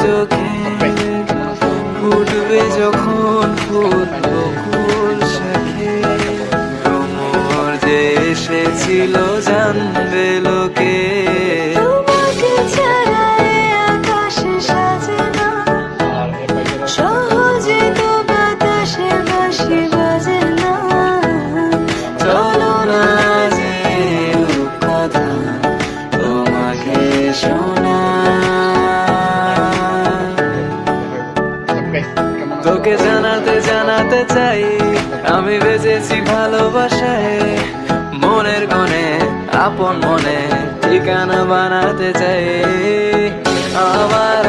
চোখে ফুটবে যখন ফুল বকুল শাখে। ভ্রমর যে এসেছিল জানবে লোকে তোকে জানাতে জানাতে চাই। আমি বেজেছি ভালোবাসায়, মনের গনে আপন মনে ঠিকানা বানাতে চাই। আমার